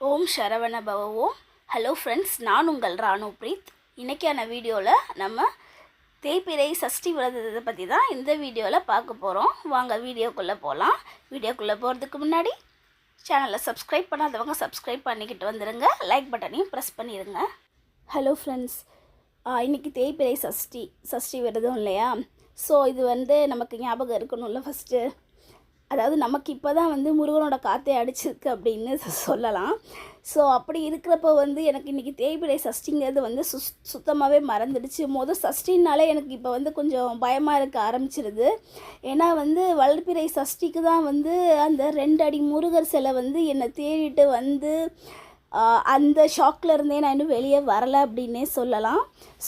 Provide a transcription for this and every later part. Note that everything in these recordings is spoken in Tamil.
ஓம் சரவண பவ ஓம் ஹலோ ஃப்ரெண்ட்ஸ் நான் உங்கள் ராணு பிரீத் இன்றைக்கான வீடியோவில் நம்ம தேய்பிரை சஷ்டி விரதத்தை பற்றி தான் இந்த வீடியோவில் பார்க்க போகிறோம் வாங்க வீடியோக்குள்ளே போகலாம் வீடியோக்குள்ளே போகிறதுக்கு முன்னாடி சேனலை சப்ஸ்கிரைப் பண்ணாதவங்க சப்ஸ்கிரைப் பண்ணிக்கிட்டு வந்துடுங்க லைக் பட்டனையும் ப்ரெஸ் பண்ணிடுங்க ஹலோ ஃப்ரெண்ட்ஸ் இன்றைக்கி தேய்பிரை சஷ்டி சஷ்டி விரதம் இல்லையா? ஸோ இது வந்து நமக்கு ஞாபகம் இருக்கணும்ல ஃபஸ்ட்டு அதாவது நமக்கு இப்போ தான் வந்து முருகனோட காற்றே அடிச்சிருக்கு அப்படின்னு சொல்லலாம். ஸோ அப்படி இருக்கிறப்ப வந்து எனக்கு இன்றைக்கி தேய்பிறை சஷ்டிங்கிறது வந்து சு சுத்தமாகவே மறந்துடுச்சு. மொதல் சஷ்டினாலே எனக்கு இப்போ வந்து கொஞ்சம் பயமாக இருக்க ஆரம்பிச்சிருது. ஏன்னா வந்து வளர்ப்பிறை சஷ்டிக்கு தான் வந்து அந்த ரெண்டு அடி முருகர் சிலை வந்து என்னை தேடிட்டு வந்து அந்த ஷாக்கில் இருந்தே நான் இன்னும் வெளியே வரலை அப்படின்னே சொல்லலாம்.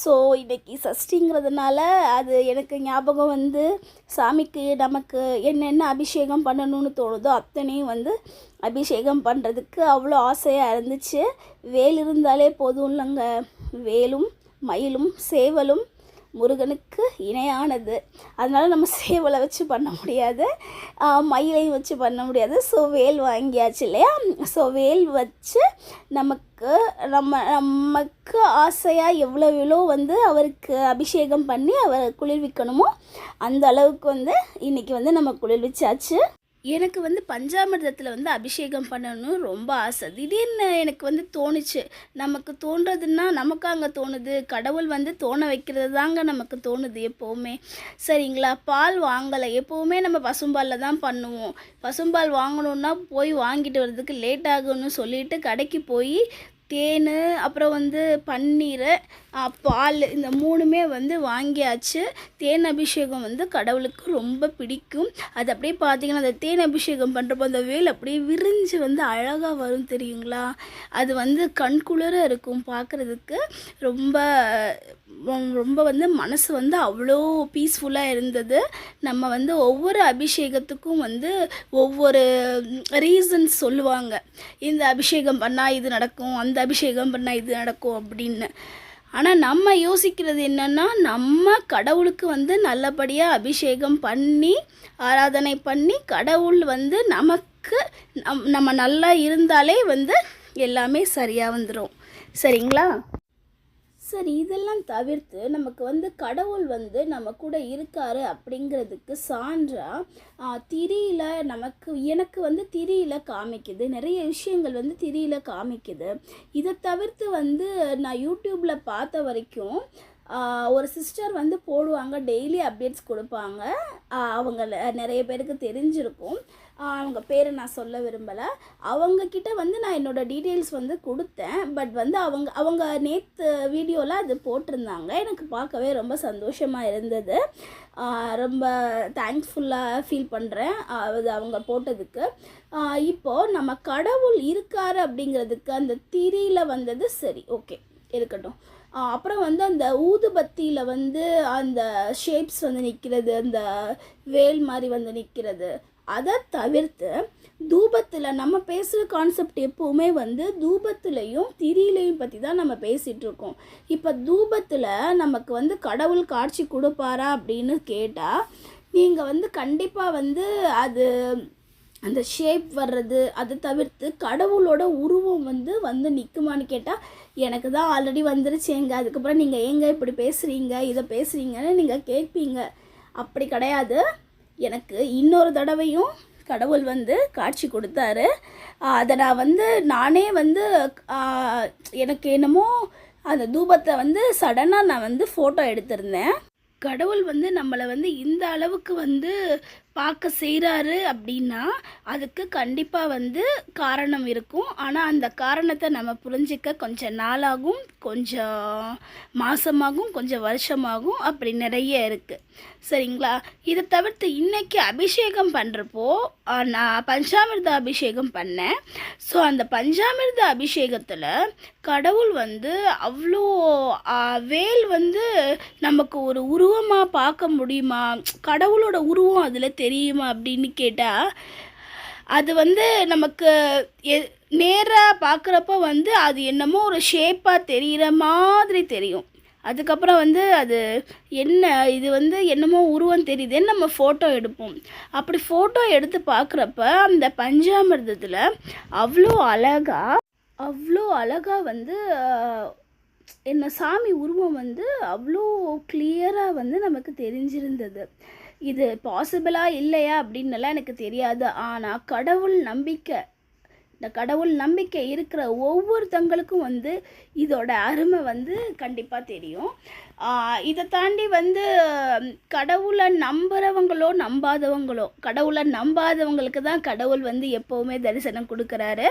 ஸோ இன்னைக்கு சஷ்டிங்கிறதுனால அது எனக்கு ஞாபகம் வந்து சாமிக்கு நமக்கு என்னென்ன அபிஷேகம் பண்ணணும்னு தோணுதோ அத்தனையும் வந்து அபிஷேகம் பண்ணுறதுக்கு அவ்வளோ ஆசையாக இருந்துச்சு. வேல் இருந்தாலே போதும் இல்லைங்க. வேலும் மயிலும் சேவலும் முருகனுக்கு இணையானது. அதனால் நம்ம சேவலை வச்சு பண்ண முடியாது. மயிலையும் வச்சு பண்ண முடியாது. ஸோ வேல் வாங்கியாச்சு இல்லையா? ஸோ வேல் வச்சு நமக்கு நம்ம நமக்கு ஆசையாக எவ்வளோ எவ்வளோ வந்து அவருக்கு அபிஷேகம் பண்ணி அவர் குளிர்விக்கணுமோ அந்த அளவுக்கு வந்து இன்றைக்கி வந்து நம்ம குளிர்விச்சாச்சு. எனக்கு வந்து பஞ்சாமிர்தத்தில் வந்து அபிஷேகம் பண்ணணும்னு ரொம்ப ஆசை. திடீர்னு எனக்கு வந்து தோணுச்சு. நமக்கு தோன்றதுன்னா நமக்கு அங்கே தோணுது. கடவுள் வந்து தோண வைக்கிறது தாங்க நமக்கு தோணுது எப்போவுமே. சரிங்களா? பால் வாங்கலை. எப்போவுமே நம்ம பசும்பாலில் தான் பண்ணுவோம். பசும்பால் வாங்கணுன்னா போய் வாங்கிட்டு வர்றதுக்கு லேட் ஆகும்னு சொல்லிட்டு கடைக்கு போய் தேன் அப்புறம் வந்து பன்னீர் பால் இந்த மூணுமே வந்து வாங்கியாச்சு. தேன் அபிஷேகம் வந்து கடவுளுக்கு ரொம்ப பிடிக்கும். அது அப்படியே பார்த்தீங்கன்னா அந்த தேன் அபிஷேகம் பண்ணுறப்போ அந்த வேல் அப்படியே விரிஞ்சு வந்து அழகாக வரும் தெரியுங்களா? அது வந்து கண்குளிர இருக்கும் பார்க்குறதுக்கு. ரொம்ப ரொம்ப வந்து மனசு வந்து அவ்வளோ பீஸ்ஃபுல்லாக இருந்தது. நம்ம வந்து ஒவ்வொரு அபிஷேகத்துக்கும் வந்து ஒவ்வொரு ரீசன்ஸ் சொல்லுவாங்க. இந்த அபிஷேகம் பண்ணால் இது நடக்கும் அந்த அபிஷேகம் பண்ணால் இது நடக்கும் அப்படின்னு. ஆனால் நம்ம யோசிக்கிறது என்னென்னா நம்ம கடவுளுக்கு வந்து நல்லபடியாக அபிஷேகம் பண்ணி ஆராதனை பண்ணி கடவுள் வந்து நமக்கு நம் நம்ம நல்லா இருந்தாலே வந்து எல்லாமே சரியாக வந்துடும் சரிங்களா? சரி இதெல்லாம் தவிர்த்து நமக்கு வந்து கடவுள் வந்து நம்ம கூட இருக்காரு அப்படிங்கிறதுக்கு சான்றா திரியில் திரியில நமக்கு எனக்கு வந்து திரியில காமிக்குது. நிறைய விஷயங்கள் வந்து திரியில காமிக்குது. இதை தவிர்த்து வந்து நான் யூடியூப்பில் பார்த்த வரைக்கும் ஒரு சிஸ்டர் வந்து போடுவாங்க டெய்லி அப்டேட்ஸ் கொடுப்பாங்க. அவங்க நிறைய பேருக்கு தெரிஞ்சிருக்கும். அவங்க பேரை நான் சொல்ல விரும்பலை. அவங்கக்கிட்ட வந்து நான் என்னோட டீட்டெயில்ஸ் வந்து கொடுத்தேன். பட் வந்து அவங்க அவங்க நேற்று வீடியோவில் அது போட்டிருந்தாங்க. எனக்கு பார்க்கவே ரொம்ப சந்தோஷமாக இருந்தது. ரொம்ப தேங்க்ஸ்ஃபுல்லாக ஃபீல் பண்ணுறேன் அது அவங்க போட்டதுக்கு. இப்போது நம்ம கடவுள் இருக்காரு அப்படிங்கிறதுக்கு அந்த திரியில் வந்தது சரி ஓகே இருக்கட்டும். அப்புறம் வந்து அந்த ஊதுபத்தியில் வந்து அந்த ஷேப்ஸ் வந்து நிற்கிறது அந்த வேல் மாதிரி வந்து நிற்கிறது அதை தவிர்த்து தூபத்தில் நம்ம பேசுகிற கான்செப்ட் எப்போவுமே வந்து தூபத்துலேயும் திரியிலையும் பற்றி தான் நம்ம பேசிகிட்ருக்கோம் இப்போ தூபத்தில் நமக்கு வந்து கடவுள் காட்சி கொடுப்பாரா அப்படின்னு கேட்டால் நீங்கள் வந்து கண்டிப்பாக வந்து அது அந்த ஷேப் வர்றது அதை தவிர்த்து கடவுளோட உருவம் வந்து வந்து நிற்குமான்னு கேட்டால் எனக்கு தான் ஆல்ரெடி வந்துருச்சேங்க. அதுக்கப்புறம் நீங்கள் ஏங்க இப்படி பேசுகிறீங்க இதை பேசுகிறீங்கன்னு நீங்கள் கேட்பீங்க. அப்படி கிடையாது. எனக்கு இன்னொரு தடவையும் கடவுள் வந்து காட்சி கொடுத்தாரு. அதை நான் வந்து நானே வந்து எனக்கு என்னமோ அந்த தூபத்தை வந்து சடனாக நான் வந்து ஃபோட்டோ எடுத்திருந்தேன். கடவுள் வந்து நம்மளை வந்து இந்த அளவுக்கு வந்து பார்க்க செய்கிறாரு அப்படின்னா அதுக்கு கண்டிப்பாக வந்து காரணம் இருக்கும். ஆனால் அந்த காரணத்தை நம்ம புரிஞ்சிக்க கொஞ்சம் நாளாகும் கொஞ்சம் மாதமாகும் கொஞ்சம் வருஷமாகும் அப்படி நிறைய இருக்குது சரிங்களா? இதை தவிர்த்து இன்னைக்கு அபிஷேகம் பண்ணுறப்போ நான் பஞ்சாமிர்த அபிஷேகம் பண்ணேன். ஸோ அந்த பஞ்சாமிர்த அபிஷேகத்தில் கடவுள் வந்து அவ்வளோ வேல் வந்து நமக்கு ஒரு உருவமாக பார்க்க முடியுமா? கடவுளோட உருவம் அதில் தெரியும்? தெரியுமா அப்படின்னு கேட்டால் அது வந்து நமக்கு எ நேராக பார்க்குறப்ப வந்து அது என்னமோ ஒரு ஷேப்பாக தெரிகிற மாதிரி தெரியும். அதுக்கப்புறம் வந்து அது என்ன இது வந்து என்னமோ உருவம் தெரியுதுன்னு நம்ம ஃபோட்டோ எடுப்போம். அப்படி ஃபோட்டோ எடுத்து பார்க்குறப்ப அந்த பஞ்சாமிர்தத்தில் அவ்வளோ அழகாக அவ்வளோ அழகாக வந்து என்ன சாமி உருவம் வந்து அவ்வளோ கிளியராக வந்து நமக்கு தெரிஞ்சிருந்தது. இது பாசிபிளா இல்லையா அப்படின்னுலாம் எனக்கு தெரியாது. ஆனால் கடவுள் நம்பிக்கை இந்த கடவுள் நம்பிக்கை இருக்கிற ஒவ்வொருத்தங்களுக்கும் வந்து இதோட அருமை வந்து கண்டிப்பாக தெரியும். இதை தாண்டி வந்து கடவுளை நம்புகிறவங்களோ நம்பாதவங்களோ கடவுளை நம்பாதவங்களுக்கு தான் கடவுள் வந்து எப்போவுமே தரிசனம் கொடுக்குறாரு.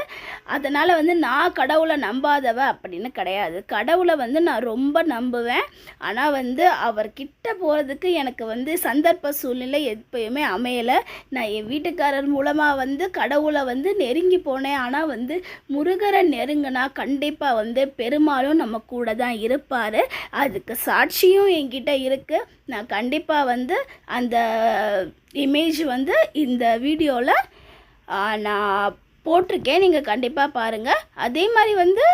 அதனால் வந்து நான் கடவுளை நம்பாதவ அப்படின்னு கிடையாது. கடவுளை வந்து நான் ரொம்ப நம்புவேன். ஆனால் வந்து அவர்கிட்ட போகிறதுக்கு எனக்கு வந்து சந்தர்ப்ப சூழ்நிலை எப்பயுமே அமையலை. நான் என் வீட்டுக்காரர் மூலமாக வந்து கடவுளை வந்து நெருங்கி போனேன். ஆனால் வந்து முருகரை நெருங்கினா கண்டிப்பாக வந்து பெருமாளும் நம்ம கூட தான் இருப்பார். அதுக்கு சா சாட்சியும் என்கிட்ட இருக்குது நான் கண்டிப்பாக வந்து அந்த இமேஜ் வந்து இந்த வீடியோவில் நான் போட்டிருக்கேன். நீங்கள் கண்டிப்பாக பாருங்கள் அதே மாதிரி வந்து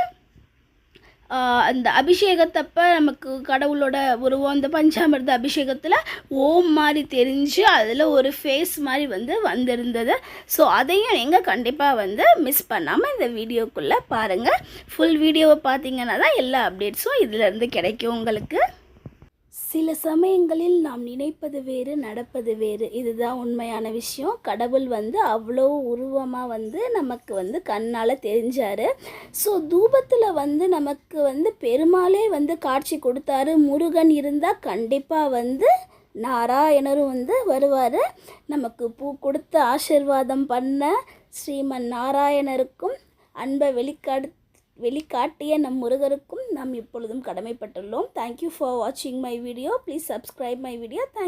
அந்த அபிஷேகத்தப்போ நமக்கு கடவுளோட உருவம் அந்த பஞ்சாமிர்த அபிஷேகத்தில் ஓம் மாதிரி தெரிஞ்சு அதில் ஒரு ஃபேஸ் மாதிரி வந்து வந்திருந்தது. ஸோ அதையும் நீங்கள் கண்டிப்பாக வந்து மிஸ் பண்ணாமல் இந்த வீடியோக்குள்ளே பாருங்கள் ஃபுல் வீடியோவை பார்த்தீங்கன்னா தான் எல்லா அப்டேட்ஸும் இதிலேருந்து கிடைக்கும் உங்களுக்கு. சில சமயங்களில் நாம் நினைப்பது வேறு நடப்பது வேறு. இதுதான் உண்மையான விஷயம். கடவுள் வந்து அவ்வளோ உருவமாக வந்து நமக்கு வந்து கண்ணால் தெரிஞ்சார். ஸோ தூபத்தில் வந்து நமக்கு வந்து பெருமாளே வந்து காட்சி கொடுத்தாரு. முருகன் இருந்தால் கண்டிப்பாக வந்து நாராயணரும் வந்து வருவார். நமக்கு பூ கொடுத்து ஆசிர்வாதம் பண்ண ஸ்ரீமன் நாராயணருக்கும் அன்பை வெளிக்காடு வெளிக்காட்டிய நம் முருகருக்கும் நாம் இப்பொழுதும் கடமைப்பட்டுள்ளோம். தேங்க்யூ ஃபார் வாட்சிங் my video please subscribe my video thank